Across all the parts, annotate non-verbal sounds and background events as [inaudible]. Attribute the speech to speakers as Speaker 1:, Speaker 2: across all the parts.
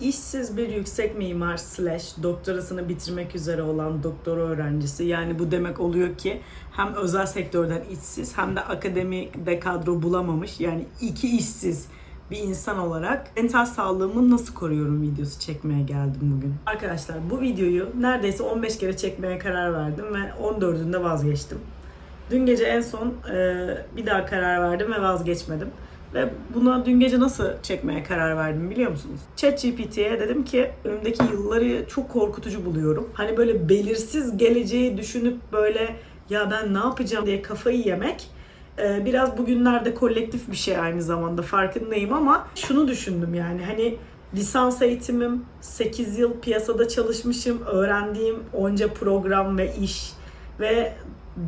Speaker 1: işsiz bir yüksek mimar slash doktorasını bitirmek üzere olan doktora öğrencisi. Yani bu demek oluyor ki hem özel sektörden işsiz hem de akademide kadro bulamamış. Yani iki işsiz bir insan olarak mental sağlığımı nasıl koruyorum videosu çekmeye geldim bugün. Arkadaşlar bu videoyu neredeyse 15 kere çekmeye karar verdim ve 14'ünde vazgeçtim. Dün gece en son e, bir daha karar verdim ve vazgeçmedim. Ve buna dün gece nasıl çekmeye karar verdim biliyor musunuz? ChatGPT'ye dedim ki önümdeki yılları çok korkutucu buluyorum. Hani böyle belirsiz geleceği düşünüp böyle ya ben ne yapacağım diye kafayı yemek e, biraz bugünlerde kolektif bir şey aynı zamanda farkındayım ama şunu düşündüm yani hani lisans eğitimim, 8 yıl piyasada çalışmışım, öğrendiğim onca program ve iş ve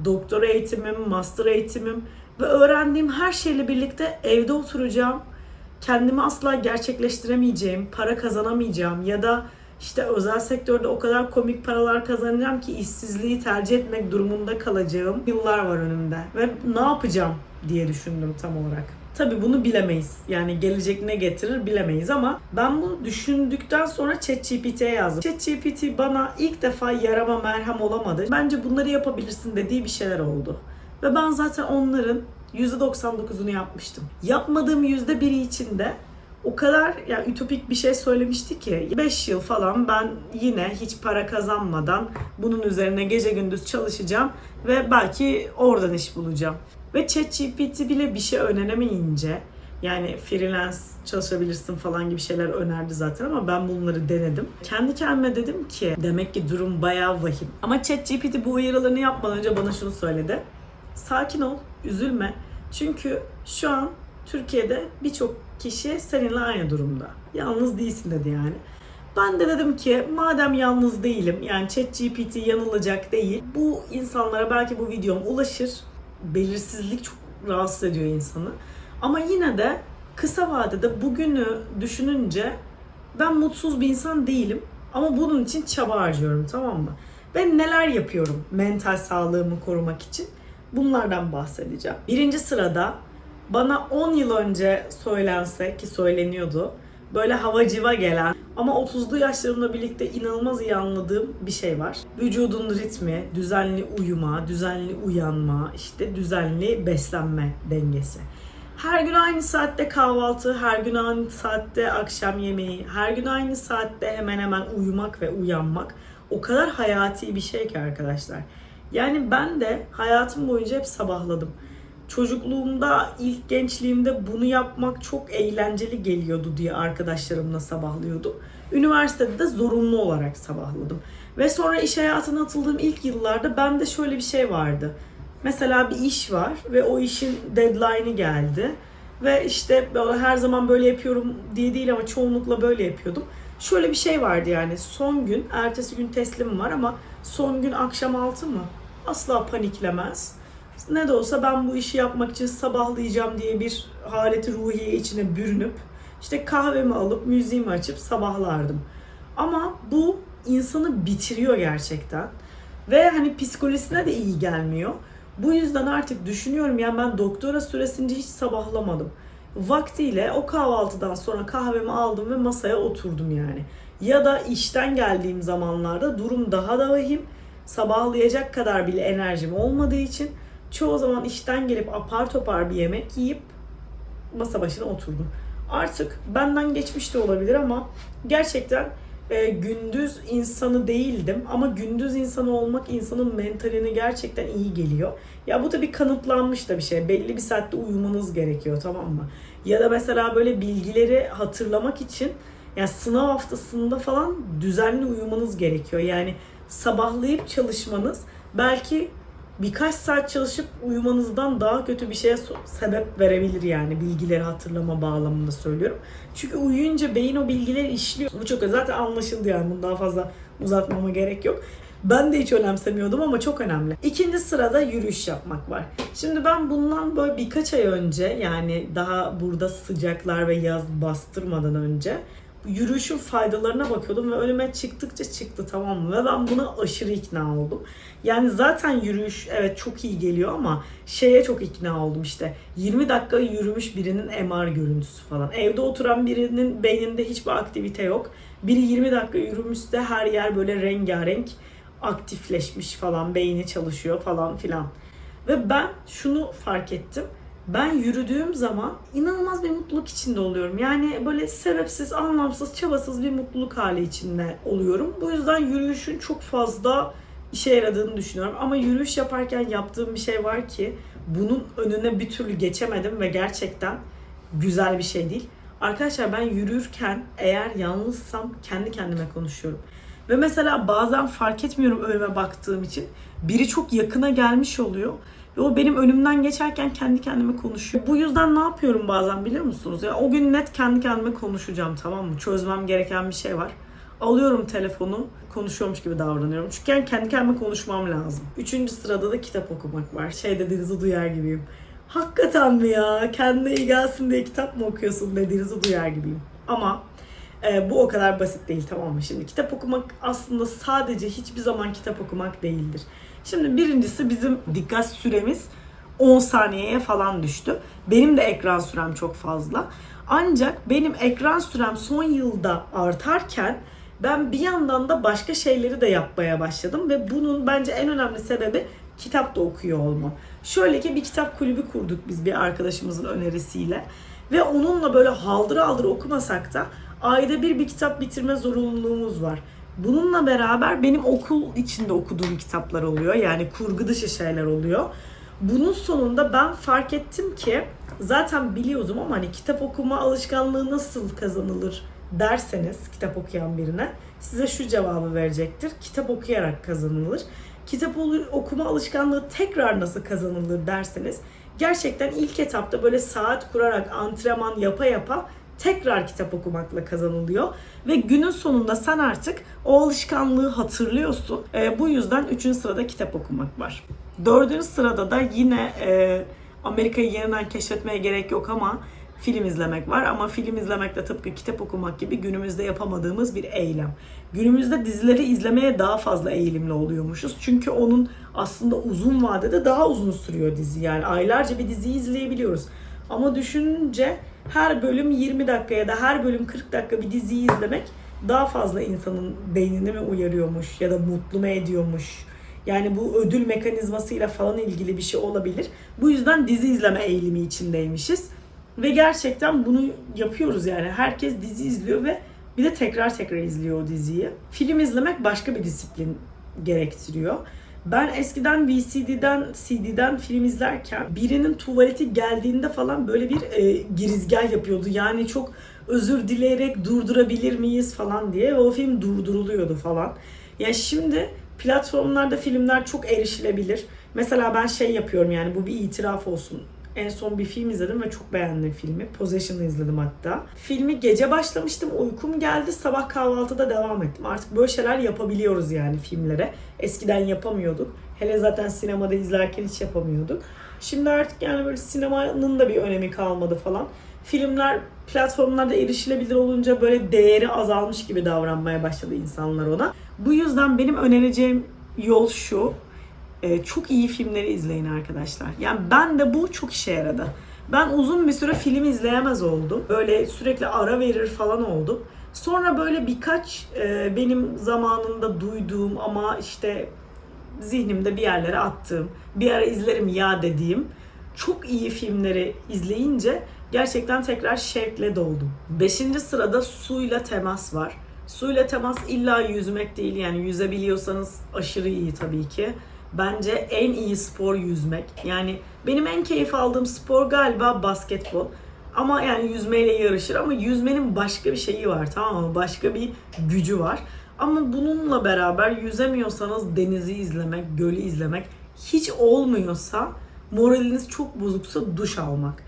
Speaker 1: doktora eğitimim, master eğitimim ve öğrendiğim her şeyle birlikte evde oturacağım. Kendimi asla gerçekleştiremeyeceğim, para kazanamayacağım ya da işte özel sektörde o kadar komik paralar kazanacağım ki işsizliği tercih etmek durumunda kalacağım yıllar var önümde. Ve ne yapacağım diye düşündüm tam olarak. Tabii bunu bilemeyiz. Yani gelecek ne getirir bilemeyiz ama ben bunu düşündükten sonra ChatGPT'ye yazdım. ChatGPT bana ilk defa yarama merhem olamadı. Bence bunları yapabilirsin dediği bir şeyler oldu. Ve ben zaten onların %99'unu yapmıştım. Yapmadığım %1'i için de o kadar yani ütopik bir şey söylemişti ki 5 yıl falan ben yine hiç para kazanmadan bunun üzerine gece gündüz çalışacağım ve belki oradan iş bulacağım. Ve ChatGPT bile bir şey öneremeyince yani freelance çalışabilirsin falan gibi şeyler önerdi zaten ama ben bunları denedim. Kendi kendime dedim ki demek ki durum bayağı vahim. Ama ChatGPT bu uyarılarını yapmadan önce bana şunu söyledi. Sakin ol, üzülme. Çünkü şu an Türkiye'de birçok kişi seninle aynı durumda. Yalnız değilsin dedi yani. Ben de dedim ki madem yalnız değilim yani ChatGPT yanılacak değil. Bu insanlara belki bu videom ulaşır. Belirsizlik çok rahatsız ediyor insanı. Ama yine de kısa vadede bugünü düşününce ben mutsuz bir insan değilim. Ama bunun için çaba harcıyorum tamam mı? Ben neler yapıyorum mental sağlığımı korumak için? Bunlardan bahsedeceğim. Birinci sırada bana 10 yıl önce söylense ki söyleniyordu. Böyle havacıva gelen ama 30'lu yaşlarımla birlikte inanılmaz iyi anladığım bir şey var. Vücudun ritmi, düzenli uyuma, düzenli uyanma, işte düzenli beslenme dengesi. Her gün aynı saatte kahvaltı, her gün aynı saatte akşam yemeği, her gün aynı saatte hemen hemen uyumak ve uyanmak o kadar hayati bir şey ki arkadaşlar. Yani ben de hayatım boyunca hep sabahladım. Çocukluğumda, ilk gençliğimde bunu yapmak çok eğlenceli geliyordu diye arkadaşlarımla sabahlıyordum. Üniversitede de zorunlu olarak sabahladım. Ve sonra iş hayatına atıldığım ilk yıllarda bende şöyle bir şey vardı. Mesela bir iş var ve o işin deadline'ı geldi. Ve işte böyle her zaman böyle yapıyorum diye değil ama çoğunlukla böyle yapıyordum. Şöyle bir şey vardı yani son gün, ertesi gün teslim var ama son gün akşam altı mı? Asla paniklemez ne de olsa ben bu işi yapmak için sabahlayacağım diye bir haleti ruhiye içine bürünüp işte kahvemi alıp müziğimi açıp sabahlardım. Ama bu insanı bitiriyor gerçekten. Ve hani psikolojisine de iyi gelmiyor. Bu yüzden artık düşünüyorum yani ben doktora süresince hiç sabahlamadım. Vaktiyle o kahvaltıdan sonra kahvemi aldım ve masaya oturdum yani. Ya da işten geldiğim zamanlarda durum daha da vahim. Sabahlayacak kadar bile enerjim olmadığı için çoğu zaman işten gelip apar topar bir yemek yiyip masa başına oturdum. Artık benden geçmiş de olabilir ama gerçekten e, gündüz insanı değildim ama gündüz insanı olmak insanın mentalini gerçekten iyi geliyor. Ya bu tabii kanıtlanmış da bir şey. Belli bir saatte uyumanız gerekiyor tamam mı? Ya da mesela böyle bilgileri hatırlamak için yani sınav haftasında falan düzenli uyumanız gerekiyor. Yani sabahlayıp çalışmanız belki birkaç saat çalışıp uyumanızdan daha kötü bir şeye sebep verebilir yani bilgileri hatırlama bağlamında söylüyorum. Çünkü uyuyunca beyin o bilgileri işliyor. Bu çok zaten anlaşıldı yani bunu daha fazla uzatmama gerek yok. Ben de hiç önemsemiyordum ama çok önemli. İkinci sırada yürüyüş yapmak var. Şimdi ben bundan böyle birkaç ay önce yani daha burada sıcaklar ve yaz bastırmadan önce yürüyüşün faydalarına bakıyordum ve önüme çıktıkça çıktı tamam mı? Ve ben buna aşırı ikna oldum. Yani zaten yürüyüş evet çok iyi geliyor ama şeye çok ikna oldum işte. 20 dakika yürümüş birinin MR görüntüsü falan. Evde oturan birinin beyninde hiçbir aktivite yok. Biri 20 dakika yürümüşse her yer böyle rengarenk aktifleşmiş falan beyni çalışıyor falan filan. Ve ben şunu fark ettim. Ben yürüdüğüm zaman inanılmaz bir mutluluk içinde oluyorum. Yani böyle sebepsiz, anlamsız, çabasız bir mutluluk hali içinde oluyorum. Bu yüzden yürüyüşün çok fazla işe yaradığını düşünüyorum. Ama yürüyüş yaparken yaptığım bir şey var ki bunun önüne bir türlü geçemedim ve gerçekten güzel bir şey değil. Arkadaşlar ben yürürken eğer yalnızsam kendi kendime konuşuyorum. Ve mesela bazen fark etmiyorum önüme baktığım için. Biri çok yakına gelmiş oluyor. Ve o benim önümden geçerken kendi kendime konuşuyor. Bu yüzden ne yapıyorum bazen biliyor musunuz? Ya o gün net kendi kendime konuşacağım tamam mı? Çözmem gereken bir şey var. Alıyorum telefonu, konuşuyormuş gibi davranıyorum. Çünkü yani kendi kendime konuşmam lazım. Üçüncü sırada da kitap okumak var. Şey dediğinizi duyar gibiyim. Hakikaten mi ya? Kendine iyi gelsin diye kitap mı okuyorsun dediğinizi duyar gibiyim. Ama e, bu o kadar basit değil tamam mı? Şimdi kitap okumak aslında sadece hiçbir zaman kitap okumak değildir. Şimdi birincisi bizim dikkat süremiz 10 saniyeye falan düştü. Benim de ekran sürem çok fazla. Ancak benim ekran sürem son yılda artarken ben bir yandan da başka şeyleri de yapmaya başladım ve bunun bence en önemli sebebi kitap da okuyor olmam. Şöyle ki bir kitap kulübü kurduk biz bir arkadaşımızın önerisiyle ve onunla böyle haldır haldır okumasak da ayda bir bir kitap bitirme zorunluluğumuz var. Bununla beraber benim okul içinde okuduğum kitaplar oluyor. Yani kurgu dışı şeyler oluyor. Bunun sonunda ben fark ettim ki zaten biliyordum ama hani kitap okuma alışkanlığı nasıl kazanılır derseniz kitap okuyan birine size şu cevabı verecektir. Kitap okuyarak kazanılır. Kitap okuma alışkanlığı tekrar nasıl kazanılır derseniz gerçekten ilk etapta böyle saat kurarak antrenman yapa yapa tekrar kitap okumakla kazanılıyor. Ve günün sonunda sen artık o alışkanlığı hatırlıyorsun. E, bu yüzden 3. sırada kitap okumak var. 4. sırada da yine e, Amerika'yı yeniden keşfetmeye gerek yok ama film izlemek var ama film izlemek de tıpkı kitap okumak gibi günümüzde yapamadığımız bir eylem. Günümüzde dizileri izlemeye daha fazla eğilimli oluyormuşuz. Çünkü onun aslında uzun vadede daha uzun sürüyor dizi. Yani aylarca bir dizi izleyebiliyoruz. Ama düşününce her bölüm 20 dakika ya da her bölüm 40 dakika bir diziyi izlemek daha fazla insanın beynini mi uyarıyormuş ya da mutlu mu ediyormuş. Yani bu ödül mekanizmasıyla falan ilgili bir şey olabilir. Bu yüzden dizi izleme eğilimi içindeymişiz. Ve gerçekten bunu yapıyoruz yani. Herkes dizi izliyor ve bir de tekrar tekrar izliyor o diziyi. Film izlemek başka bir disiplin gerektiriyor. Ben eskiden VCD'den, CD'den film izlerken birinin tuvaleti geldiğinde falan böyle bir e, girizgah yapıyordu. Yani çok özür dileyerek durdurabilir miyiz falan diye ve o film durduruluyordu falan. Yani şimdi platformlarda filmler çok erişilebilir. Mesela ben şey yapıyorum yani bu bir itiraf olsun. En son bir film izledim ve çok beğendim filmi. Possession'ı izledim hatta. Filmi gece başlamıştım, uykum geldi. Sabah kahvaltıda devam ettim. Artık böyle şeyler yapabiliyoruz yani filmlere. Eskiden yapamıyorduk. Hele zaten sinemada izlerken hiç yapamıyorduk. Şimdi artık yani böyle sinemanın da bir önemi kalmadı falan. Filmler platformlarda erişilebilir olunca böyle değeri azalmış gibi davranmaya başladı insanlar ona. Bu yüzden benim önereceğim yol şu e, çok iyi filmleri izleyin arkadaşlar. Yani ben de bu çok işe yaradı. Ben uzun bir süre film izleyemez oldum. Böyle sürekli ara verir falan oldum. Sonra böyle birkaç e, benim zamanında duyduğum ama işte zihnimde bir yerlere attığım, bir ara izlerim ya dediğim çok iyi filmleri izleyince gerçekten tekrar şevkle doldum. Beşinci sırada suyla temas var. Suyla temas illa yüzmek değil yani yüzebiliyorsanız aşırı iyi tabii ki. Bence en iyi spor yüzmek. Yani benim en keyif aldığım spor galiba basketbol. Ama yani yüzmeyle yarışır ama yüzmenin başka bir şeyi var tamam mı? Başka bir gücü var. Ama bununla beraber yüzemiyorsanız denizi izlemek, gölü izlemek hiç olmuyorsa moraliniz çok bozuksa duş almak.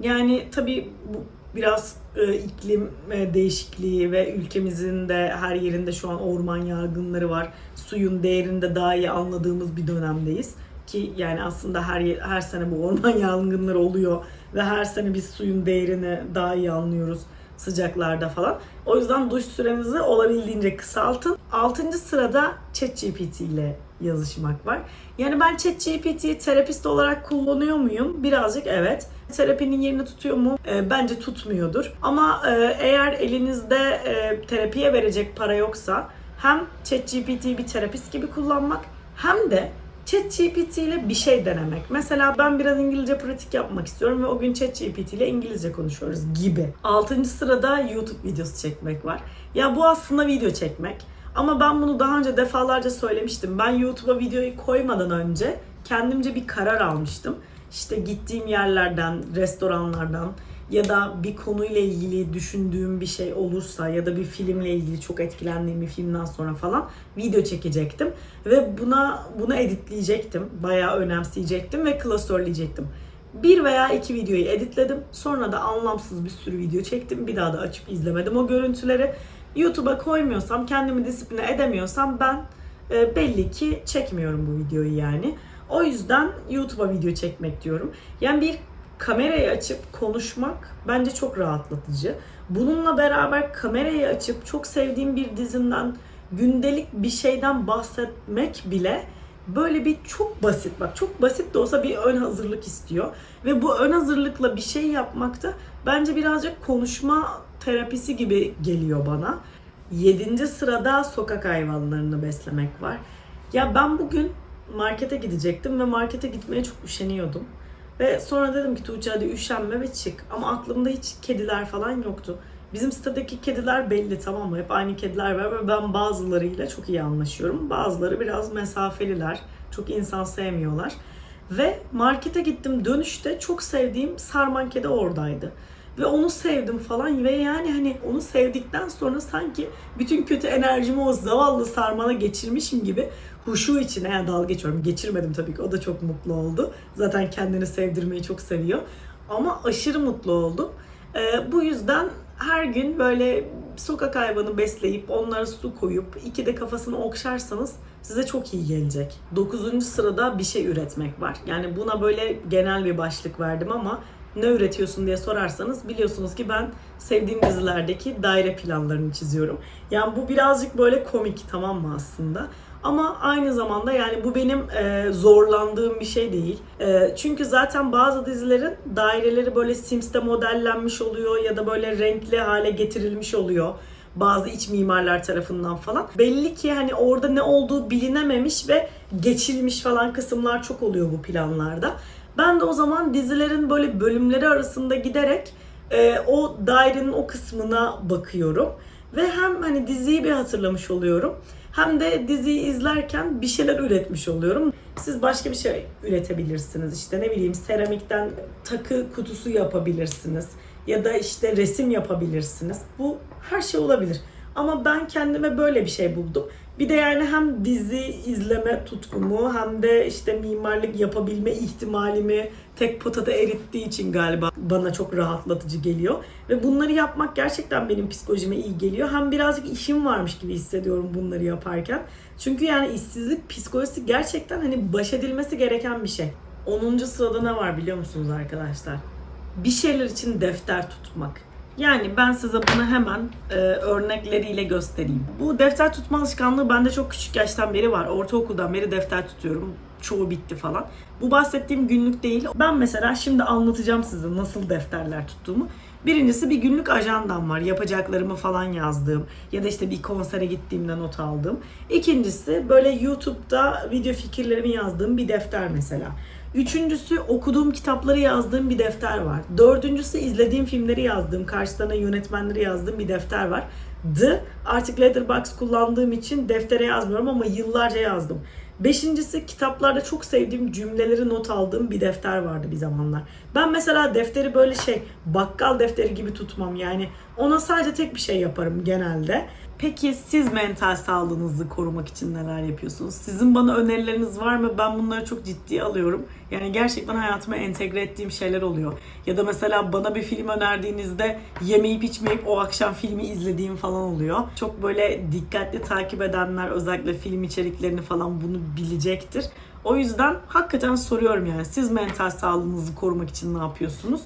Speaker 1: Yani tabii bu biraz e, iklim e, değişikliği ve ülkemizin de her yerinde şu an orman yangınları var. Suyun değerini de daha iyi anladığımız bir dönemdeyiz. Ki yani aslında her her sene bu orman [laughs] yangınları oluyor ve her sene biz suyun değerini daha iyi anlıyoruz. sıcaklarda falan. O yüzden duş sürenizi olabildiğince kısaltın. Altıncı sırada ChatGPT ile yazışmak var. Yani ben ChatGPT'yi terapist olarak kullanıyor muyum? Birazcık evet. Terapinin yerini tutuyor mu? E, bence tutmuyordur. Ama e, eğer elinizde e, terapiye verecek para yoksa hem ChatGPT'yi bir terapist gibi kullanmak hem de ChatGPT ile bir şey denemek. Mesela ben biraz İngilizce pratik yapmak istiyorum ve o gün ChatGPT ile İngilizce konuşuyoruz gibi. Altıncı sırada YouTube videosu çekmek var. Ya bu aslında video çekmek. Ama ben bunu daha önce defalarca söylemiştim. Ben YouTube'a videoyu koymadan önce kendimce bir karar almıştım. İşte gittiğim yerlerden, restoranlardan ya da bir konuyla ilgili düşündüğüm bir şey olursa ya da bir filmle ilgili çok etkilendiğim bir filmden sonra falan video çekecektim ve buna bunu editleyecektim. Bayağı önemseyecektim ve klasörleyecektim. Bir veya iki videoyu editledim. Sonra da anlamsız bir sürü video çektim. Bir daha da açıp izlemedim o görüntüleri. YouTube'a koymuyorsam, kendimi disipline edemiyorsam ben e, belli ki çekmiyorum bu videoyu yani. O yüzden YouTube'a video çekmek diyorum. Yani bir kamerayı açıp konuşmak bence çok rahatlatıcı. Bununla beraber kamerayı açıp çok sevdiğim bir dizinden gündelik bir şeyden bahsetmek bile böyle bir çok basit bak çok basit de olsa bir ön hazırlık istiyor ve bu ön hazırlıkla bir şey yapmakta bence birazcık konuşma terapisi gibi geliyor bana. Yedinci sırada sokak hayvanlarını beslemek var. Ya ben bugün markete gidecektim ve markete gitmeye çok üşeniyordum. Ve sonra dedim ki Tuğçe hadi üşenme ve çık. Ama aklımda hiç kediler falan yoktu. Bizim sitedeki kediler belli tamam mı? Hep aynı kediler var ve ben bazılarıyla çok iyi anlaşıyorum. Bazıları biraz mesafeliler. Çok insan sevmiyorlar. Ve markete gittim dönüşte çok sevdiğim sarman kedi oradaydı. Ve onu sevdim falan ve yani hani onu sevdikten sonra sanki bütün kötü enerjimi o zavallı sarmana geçirmişim gibi huşu içine yani dalga geçiyorum. Geçirmedim tabii ki o da çok mutlu oldu. Zaten kendini sevdirmeyi çok seviyor. Ama aşırı mutlu oldum. Ee, bu yüzden her gün böyle sokak hayvanı besleyip onlara su koyup iki de kafasını okşarsanız size çok iyi gelecek. Dokuzuncu sırada bir şey üretmek var. Yani buna böyle genel bir başlık verdim ama ne üretiyorsun diye sorarsanız biliyorsunuz ki ben sevdiğim dizilerdeki daire planlarını çiziyorum. Yani bu birazcık böyle komik tamam mı aslında? Ama aynı zamanda yani bu benim e, zorlandığım bir şey değil. E, çünkü zaten bazı dizilerin daireleri böyle Sims'te modellenmiş oluyor ya da böyle renkli hale getirilmiş oluyor bazı iç mimarlar tarafından falan. Belli ki hani orada ne olduğu bilinememiş ve geçilmiş falan kısımlar çok oluyor bu planlarda. Ben de o zaman dizilerin böyle bölümleri arasında giderek e, o dairenin o kısmına bakıyorum. Ve hem hani diziyi bir hatırlamış oluyorum. Hem de diziyi izlerken bir şeyler üretmiş oluyorum. Siz başka bir şey üretebilirsiniz. İşte ne bileyim seramikten takı kutusu yapabilirsiniz. Ya da işte resim yapabilirsiniz. Bu her şey olabilir. Ama ben kendime böyle bir şey buldum. Bir de yani hem dizi izleme tutkumu hem de işte mimarlık yapabilme ihtimalimi tek potada erittiği için galiba bana çok rahatlatıcı geliyor. Ve bunları yapmak gerçekten benim psikolojime iyi geliyor. Hem birazcık işim varmış gibi hissediyorum bunları yaparken. Çünkü yani işsizlik psikolojisi gerçekten hani baş edilmesi gereken bir şey. 10. sırada ne var biliyor musunuz arkadaşlar? Bir şeyler için defter tutmak. Yani ben size bunu hemen e, örnekleriyle göstereyim. Bu defter tutma alışkanlığı bende çok küçük yaştan beri var. Ortaokuldan beri defter tutuyorum. Çoğu bitti falan. Bu bahsettiğim günlük değil. Ben mesela şimdi anlatacağım size nasıl defterler tuttuğumu. Birincisi bir günlük ajandam var. Yapacaklarımı falan yazdığım ya da işte bir konsere gittiğimde not aldığım. İkincisi böyle YouTube'da video fikirlerimi yazdığım bir defter mesela. Üçüncüsü okuduğum kitapları yazdığım bir defter var. Dördüncüsü izlediğim filmleri yazdığım, karşılarına yönetmenleri yazdığım bir defter var. D artık Letterboxd kullandığım için deftere yazmıyorum ama yıllarca yazdım. Beşincisi kitaplarda çok sevdiğim cümleleri not aldığım bir defter vardı bir zamanlar. Ben mesela defteri böyle şey bakkal defteri gibi tutmam yani ona sadece tek bir şey yaparım genelde. Peki siz mental sağlığınızı korumak için neler yapıyorsunuz? Sizin bana önerileriniz var mı? Ben bunları çok ciddiye alıyorum. Yani gerçekten hayatıma entegre ettiğim şeyler oluyor. Ya da mesela bana bir film önerdiğinizde yemeyip içmeyip o akşam filmi izlediğim falan oluyor. Çok böyle dikkatli takip edenler özellikle film içeriklerini falan bunu bilecektir. O yüzden hakikaten soruyorum yani siz mental sağlığınızı korumak için ne yapıyorsunuz?